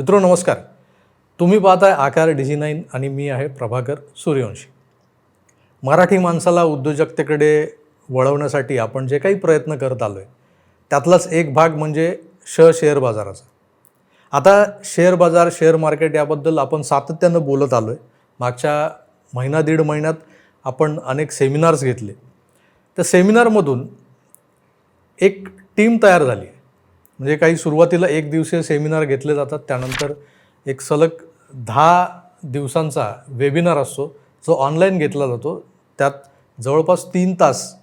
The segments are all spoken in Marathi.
मित्रो नमस्कार. तुम्ही पाहताय आकार डिझी नाईन आणि मी आहे प्रभाकर सूर्यवंशी. मराठी माणसाला उद्योजकतेकडे वळवण्यासाठी आपण जे काही प्रयत्न करत आलो आहे त्यातलाच एक भाग म्हणजे श शेअर बाजाराचा. आता शेअर बाजार शेअर मार्केट याबद्दल आपण सातत्यानं बोलत आलो आहे मागच्या महिना दीड महिन्यात आपण अनेक सेमिनार्स घेतले. त्या सेमिनारमधून एक टीम तयार झाली आहे. म्हणजे काही सुरुवातीला एक दिवसीय सेमिनार घेतले जातात त्यानंतर एक सलग दहा दिवसांचा वेबिनार असतो जो ऑनलाईन घेतला जातो. त्यात जवळपास तीन तास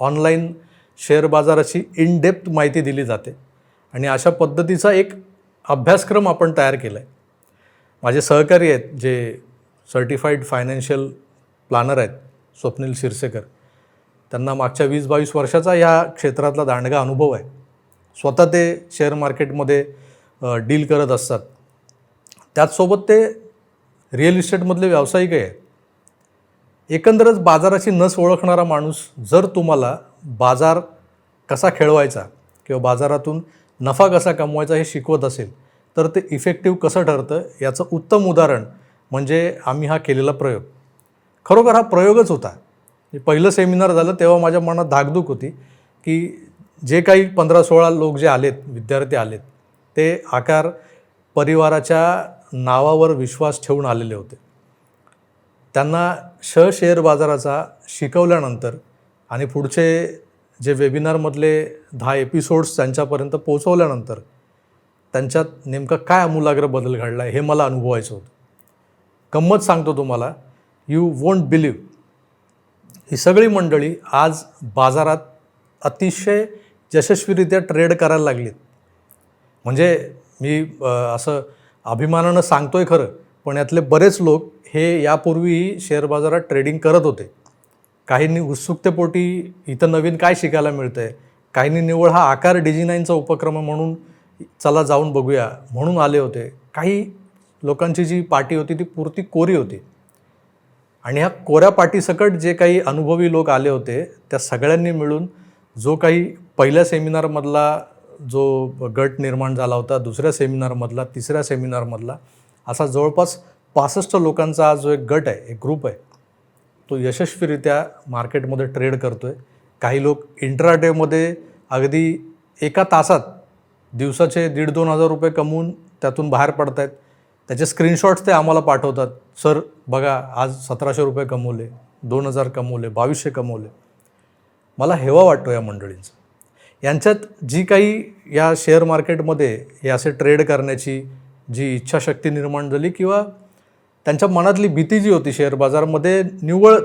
ऑनलाईन शेअर बाजाराची इन डेप्थ माहिती दिली जाते. आणि अशा पद्धतीचा एक अभ्यासक्रम आपण तयार केला आहे माझे सहकारी आहेत जे सर्टिफाईड फायनान्शियल प्लॅनर आहेत स्वप्नील शिरसेकर. त्यांना मागच्या वीस बावीस वर्षाचा या क्षेत्रातला दांडगा अनुभव आहे. स्वतः ते शेअर मार्केटमध्ये डील करत असतात. त्याचसोबत ते रिअल इस्टेटमधले व्यावसायिक आहेत. एकंदरच बाजाराची नस ओळखणारा माणूस जर तुम्हाला बाजार कसा खेळवायचा किंवा बाजारातून नफा कसा कमवायचा हे शिकवत असेल तर ते इफेक्टिव्ह कसं ठरतं याचं उत्तम उदाहरण म्हणजे आम्ही हा केलेला प्रयोग. खरोखर हा प्रयोगच होता. हे पहिलं सेमिनार झालं तेव्हा माझ्या मनात धाकधूक होती की जे काही पंधरा सोळा लोक जे आलेत विद्यार्थी आलेत ते आकार परिवाराच्या नावावर विश्वास ठेवून आलेले होते. त्यांना श शेअर बाजाराचा शिकवल्यानंतर आणि पुढचे जे वेबिनारमधले दहा एपिसोड्स त्यांच्यापर्यंत पोहोचवल्यानंतर त्यांच्यात नेमका काय आमूलाग्र बदल घडला आहे हे मला अनुभवायचं होतं. गंमत सांगतो तुम्हाला यू वोंट बिलीव ही सगळी मंडळी आज बाजारात अतिशय यशस्वीरित्या ट्रेड करायला लागलीत. म्हणजे मी असं अभिमानानं सांगतो आहे खरं पण यातले बरेच लोक हे यापूर्वीही शेअर बाजारात ट्रेडिंग करत होते. काहींनी उत्सुकतेपोटी इथं नवीन काय शिकायला मिळतं आहे काहींनी निवळ हा आकार डिजिनाईनचा उपक्रम म्हणून चला जाऊन बघूया म्हणून आले होते. काही लोकांची जी पार्टी होती ती पुरती कोरी होती. आणि ह्या कोऱ्या पाठीसकट जे काही अनुभवी लोक आले होते त्या सगळ्यांनी मिळून जो काही पहिल्या सेमिनारमधला जो गट निर्माण झाला होता दुसऱ्या सेमिनारमधला तिसऱ्या सेमिनारमधला असा जवळपास पासष्ट लोकांचा हा जो एक गट आहे एक ग्रुप आहे तो यशस्वीरित्या मार्केटमध्ये ट्रेड करतो आहे काही लोक इंट्राडेमध्ये अगदी एका तासात दिवसाचे दीड दोन हजार रुपये कमवून त्यातून बाहेर पडत आहेत त्याचे स्क्रीनशॉट्स ते आम्हाला पाठवतात. सर बघा आज सतराशे रुपये कमवले दोन हजार कमवले बावीसशे कमवले. मला हेवा वाटतो या मंडळींचा. यांच्यात जी काही या शेअर मार्केटमध्ये हे असे ट्रेड करण्याची जी इच्छाशक्ती निर्माण झाली किंवा त्यांच्या मनातली भीती जी होती शेअर बाजारामध्ये निव्वळ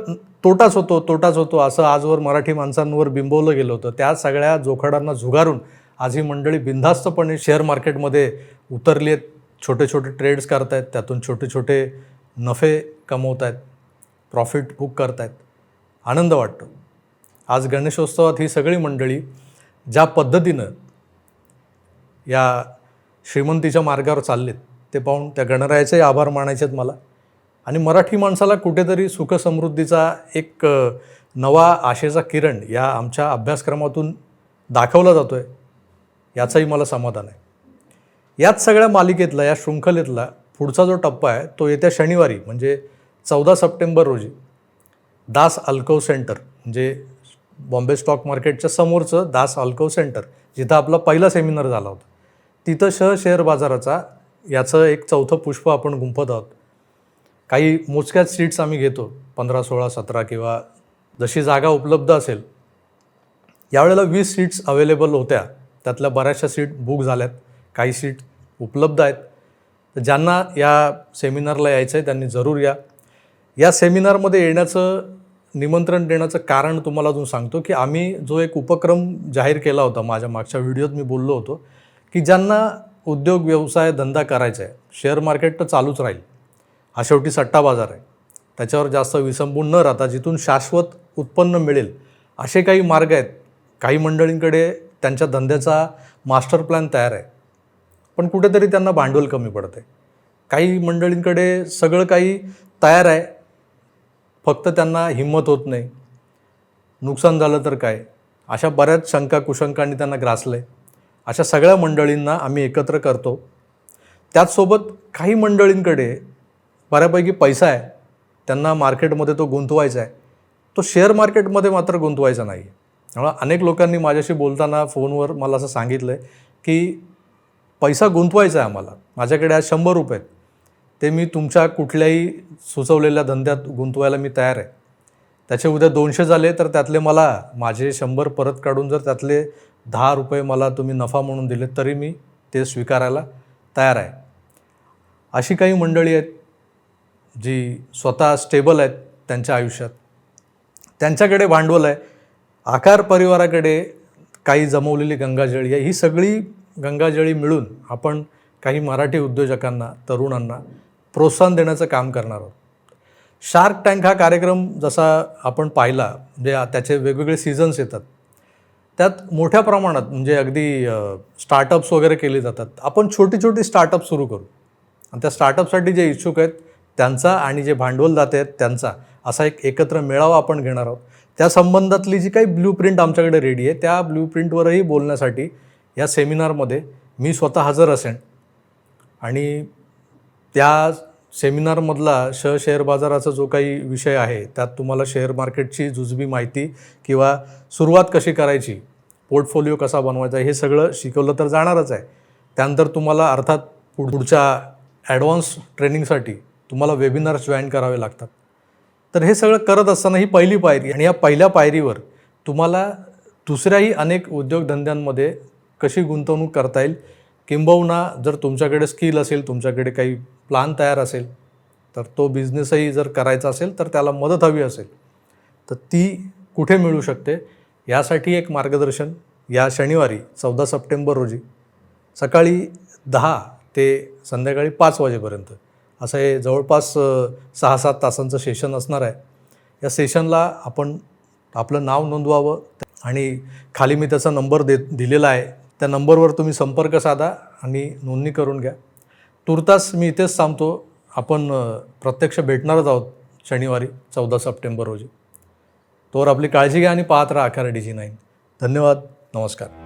तोटाच होतो तोटाच होतो असं आजवर मराठी माणसांवर बिंबवलं गेलं होतं. त्या सगळ्या जोखाडांना झुगारून आज ही मंडळी बिनधास्तपणे शेअर मार्केटमध्ये उतरली आहेत. छोटे छोटे ट्रेड्स करतायत त्यातून छोटे छोटे नफे कमवत आहेत प्रॉफिट बुक करतायत. आनंद वाटतो. आज गणेशोत्सवात ही सगळी मंडळी ज्या पद्धतीनं या श्रीमंतीच्या मार्गावर चाललेत ते पाहून त्या गणरायाचे आभार मानायचे आहेत मला. आणि मराठी माणसाला कुठेतरी सुखसमृद्धीचा एक नवा आशेचा किरण या आमच्या अभ्यासक्रमातून दाखवला जातो आहे याचंही मला समाधान आहे. याच सगळ्या मालिकेतला या शृंखलेतला पुढचा जो टप्पा आहे तो येत्या शनिवारी म्हणजे चौदा सप्टेंबर रोजी दास अल्कव सेंटर म्हणजे बॉम्बे स्टॉक मार्केटच्या समोरचं दास अल्को सेंटर जिथं आपला पहिला सेमिनार झाला होता. तिथं श शेअर बाजाराचा याचं एक चौथं पुष्प आपण गुंफत आहोत. काही मोजक्याच सीट्स आम्ही घेतो पंधरा सोळा सतरा किंवा जशी जागा उपलब्ध असेल. यावेळेला वीस सीट्स अवेलेबल होत्या. त्यातल्या बऱ्याचशा सीट बुक झाल्यात. काही सीट उपलब्ध आहेत. तर ज्यांना या सेमिनारला यायचं आहे त्यांनी जरूर या. या सेमिनारमध्ये येण्याचं निमंत्रण देण्याचं कारण तुम्हाला अजून सांगतो की आम्ही जो एक उपक्रम जाहीर केला होता माझ्या मागच्या व्हिडिओत मी बोललो होतो की ज्यांना उद्योग व्यवसाय धंदा करायचा आहे शेअर मार्केट तर चालूच राहील. हा शेवटी सट्टा बाजार आहे. त्याच्यावर जास्त विसंबून न राहता जिथून शाश्वत उत्पन्न मिळेल असे काही मार्ग आहेत. काही मंडळींकडे त्यांच्या धंद्याचा मास्टर प्लॅन तयार आहे. पण कुठेतरी त्यांना भांडवल कमी पडतं आहे काही मंडळींकडे सगळं काही तयार आहे फक्त त्यांना हिंमत होत नाही. नुकसान झालं तर काय? अशा बऱ्याच शंका कुशंकांनी त्यांना ग्रासलं आहे अशा सगळ्या मंडळींना आम्ही एकत्र करतो. त्याचसोबत काही मंडळींकडे बऱ्यापैकी पैसा आहे. त्यांना मार्केटमध्ये तो गुंतवायचा आहे. तो शेअर मार्केटमध्ये मात्र गुंतवायचा नाही. त्यामुळं अनेक लोकांनी माझ्याशी बोलताना फोनवर मला असं सांगितलं आहे की पैसा गुंतवायचा आहे आम्हाला. माझ्याकडे आज शंभर रुपये आहेत. ते मी तुमच्या कुठल्याही सुचवलेल्या धंद्यात गुंतवायला मी तयार आहे. त्याचे उद्या दोनशे झाले तर त्यातले मला माझे शंभर परत काढून जर त्यातले दहा रुपये मला तुम्ही नफा म्हणून दिले तरी मी ते स्वीकारायला तयार आहे. अशी काही मंडळी आहेत जी स्वतः स्टेबल आहेत त्यांच्या आयुष्यात. त्यांच्याकडे भांडवल आहे. आकार परिवाराकडे काही जमवलेली गंगाजळी आहे. ही सगळी गंगाजळी मिळून आपण काही मराठी उद्योजकांना तरुणांना प्रोत्साहन देण्याचं काम करणार आहोत. शार्क टँक हा कार्यक्रम जसा आपण पाहिला म्हणजे त्याचे वेगवेगळे सीझन्स येतात. त्यात मोठ्या प्रमाणात म्हणजे अगदी स्टार्टअप्स वगैरे केले जातात. आपण छोटी छोटी स्टार्टअप सुरू करू. आणि त्या स्टार्टअपसाठी जे इच्छुक आहेत त्यांचा आणि जे भांडवलदाते आहेत त्यांचा असा एक एकत्र मेळावा आपण घेणार आहोत. त्या संबंधातली जी काही ब्ल्यू प्रिंट आमच्याकडे रेडी आहे त्या ब्ल्यू प्रिंटवरही बोलण्यासाठी या सेमिनारमध्ये मी स्वतः हजर असेन. आणि त्या सेमिनारमधला श शेअर बाजाराचा जो काही विषय आहे त्यात तुम्हाला शेअर मार्केटची जुजबी माहिती किंवा सुरुवात कशी करायची पोर्टफोलिओ कसा बनवायचा हे सगळं शिकवलं तर जाणारच आहे. त्यानंतर तुम्हाला अर्थात पुढच्या ॲडव्हान्स ट्रेनिंगसाठी तुम्हाला वेबिनार्स जॉईन करावे लागतात. तर हे सगळं करत असताना ही पहिली पायरी आणि या पहिल्या पायरीवर तुम्हाला दुसऱ्याही अनेक उद्योगधंद्यांमध्ये कशी गुंतवणूक करता येईल किंबहुना जर तुमच्याकडे स्किल असेल तुमच्याकडे काही प्लान तयार असेल तर तो बिझनेसही जर करायचा असेल तर त्याला मदत हवी असेल. तर ती कुठे मिळू शकते? यासाठी एक मार्गदर्शन या शनिवारी चौदा सप्टेंबर रोजी सकाळी दहा ते संध्याकाळी पाच वाजेपर्यंत. असं हे जवळपास सहा सात तासांचं सेशन असणार आहे. या सेशनला आपण आपलं नाव नोंदवावं आणि खाली मी त्याचा नंबर दे दिलेला आहे. त्या नंबरवर तुम्ही संपर्क साधा आणि नोंदणी करून घ्या. तुर्तास मी इथेच थांबतो. आपण प्रत्यक्ष भेटणारच आहोत शनिवारी चौदा सप्टेंबर रोजी. तोवर आपली काळजी घ्या आणि पाहत राहा अखेर डी जी नाईन. धन्यवाद. नमस्कार.